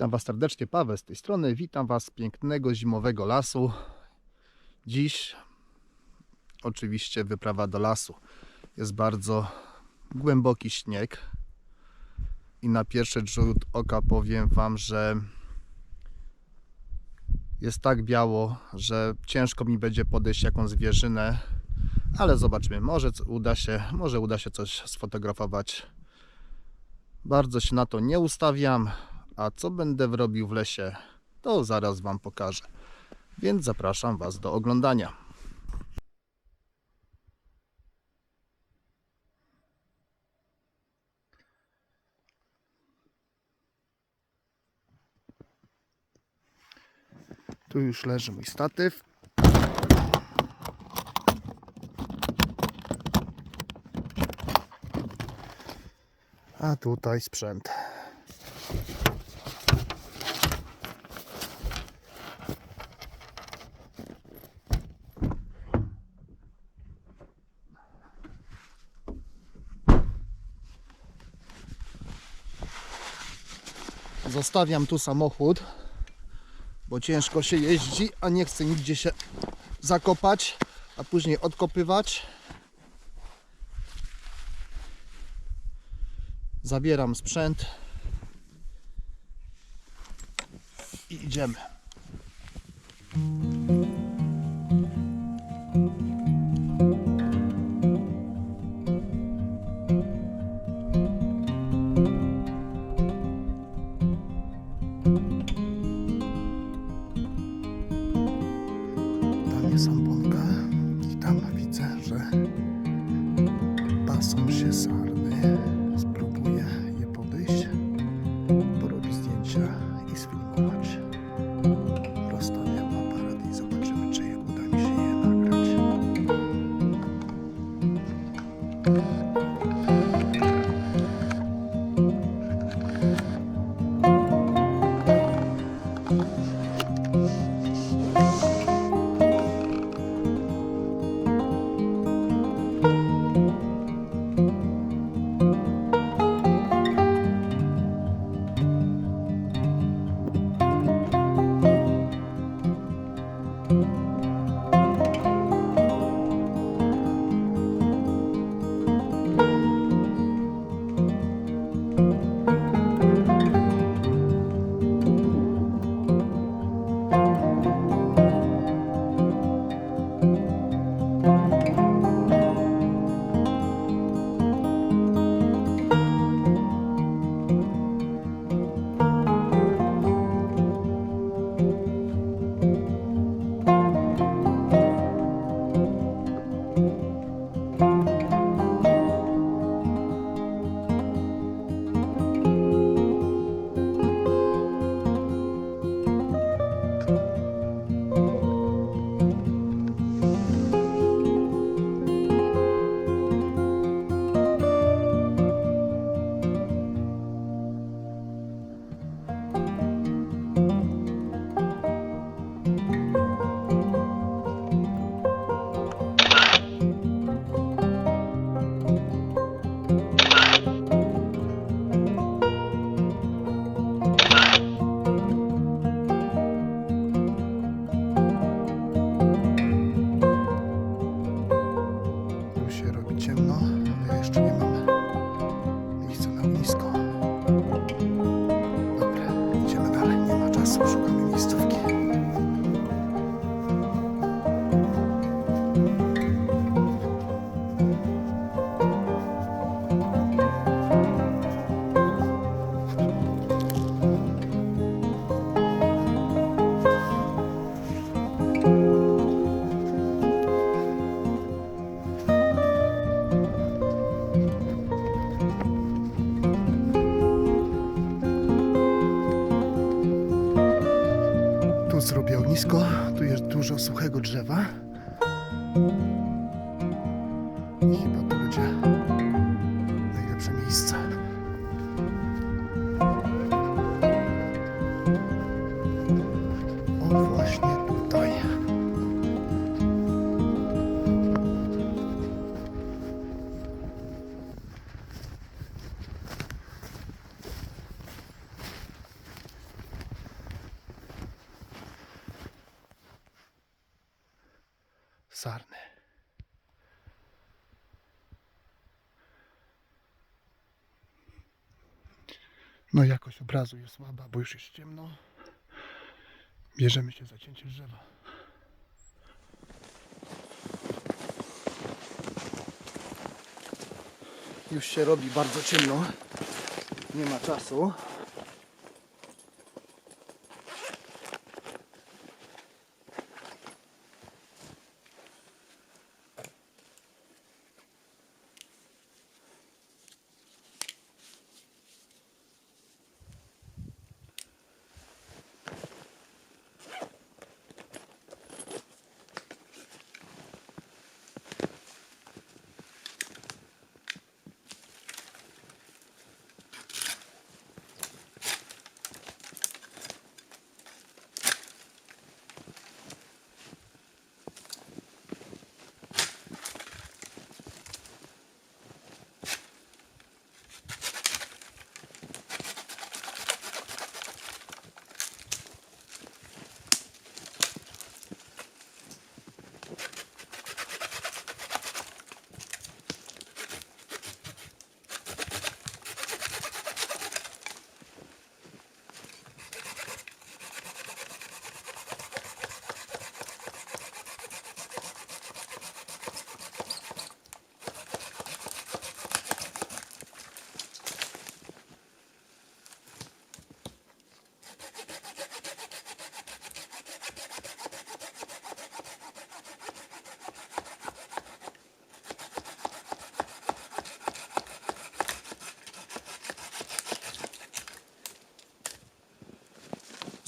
Witam Was serdecznie, Paweł z tej strony. Witam Was z pięknego zimowego lasu. Dziś oczywiście wyprawa do lasu. Jest bardzo głęboki śnieg i na pierwszy rzut oka powiem Wam, że jest tak biało, że ciężko mi będzie podejść jakąś zwierzynę, ale zobaczmy, może uda się, może uda się coś sfotografować. Bardzo się na to nie ustawiam, a co będę robił w lesie, to zaraz Wam pokażę. Więc zapraszam Was do oglądania. Tu już leży mój statyw. A tutaj sprzęt. Zostawiam tu samochód, bo ciężko się jeździ, a nie chcę nigdzie się zakopać, a później odkopywać. Zabieram sprzęt i idziemy. Tam jest amponka i tam widzę, że pasą się sarny. Nie ma czasu, szukamy miejscówki. Tu jest dużo suchego drzewa. Chyba to będzie najlepsze miejsce. No jakość obrazu jest słaba, bo już jest ciemno. Bierzemy się za cięcie drzewa. Już się robi bardzo ciemno. Nie ma czasu.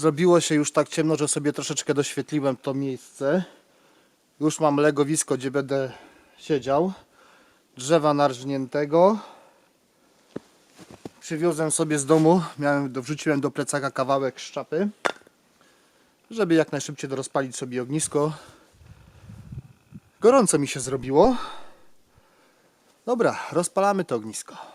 Zrobiło się już tak ciemno, że sobie troszeczkę doświetliłem to miejsce. Już mam legowisko, gdzie będę siedział. Drzewa narżniętego. Przywiozłem sobie z domu, miałem, wrzuciłem do plecaka kawałek szczapy, żeby jak najszybciej rozpalić sobie ognisko. Gorąco mi się zrobiło. Dobra, rozpalamy to ognisko.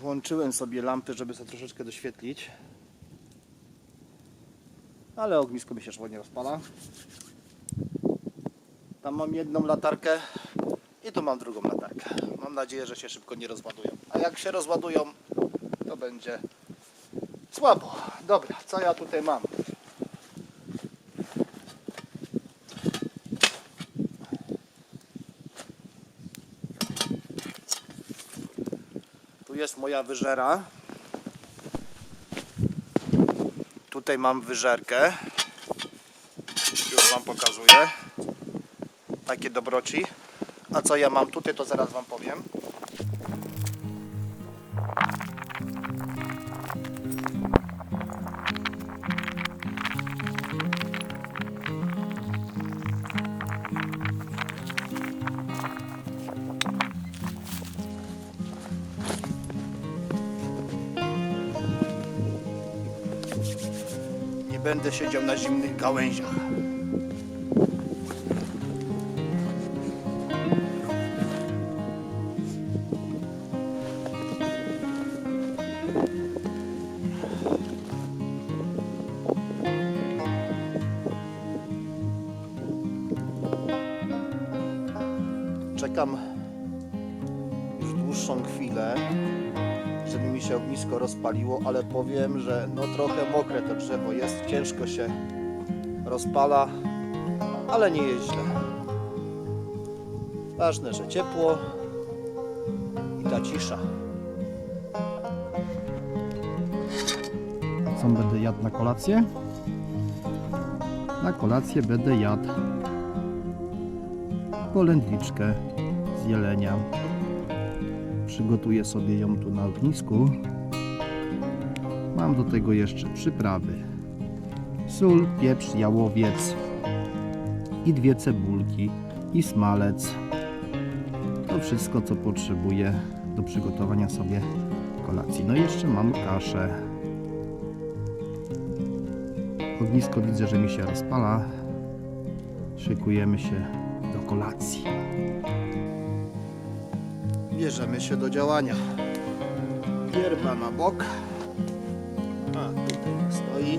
Włączyłem sobie lampy, żeby sobie troszeczkę doświetlić. Ale ognisko mi się ładnie rozpala. Tam mam jedną latarkę i tu mam drugą latarkę. Mam nadzieję, że się szybko nie rozładują. A jak się rozładują, to będzie słabo. Dobra, co ja tutaj mam? Moja wyżera. Tutaj mam wyżerkę. Już Wam pokazuję. Takie dobroci. A co ja mam tutaj, to zaraz Wam powiem. Będę siedział na zimnych gałęziach. Czekam się ognisko rozpaliło, ale powiem, że no trochę mokre to drzewo jest, ciężko się rozpala, ale nie jest źle. Ważne, że ciepło i ta cisza. Co będę jadł na kolację? Na kolację będę jadł polędwiczkę z jelenia. Przygotuję sobie ją tu na ognisku. Mam do tego jeszcze przyprawy. Sól, pieprz, jałowiec i dwie cebulki i smalec. To wszystko, co potrzebuję do przygotowania sobie kolacji. No i jeszcze mam kaszę. Ognisko widzę, że mi się rozpala. Szykujemy się do kolacji. Bierzemy się do działania. Pierba na bok. A, tutaj stoi.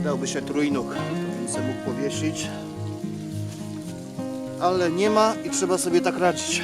Przydałby się trójnóg, to bym sobie mógł powiesić. Ale nie ma i trzeba sobie tak radzić.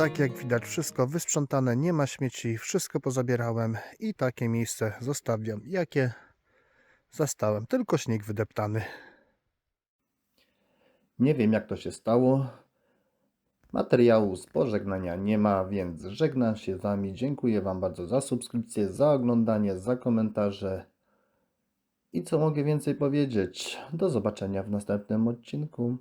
Tak jak widać, wszystko wysprzątane, nie ma śmieci, wszystko pozabierałem i takie miejsce zostawiam, jakie zastałem, tylko śnieg wydeptany. Nie wiem jak to się stało. Materiału z pożegnania nie ma, więc żegnam się z Wami. Dziękuję Wam bardzo za subskrypcję, za oglądanie, za komentarze. I co mogę więcej powiedzieć? Do zobaczenia w następnym odcinku.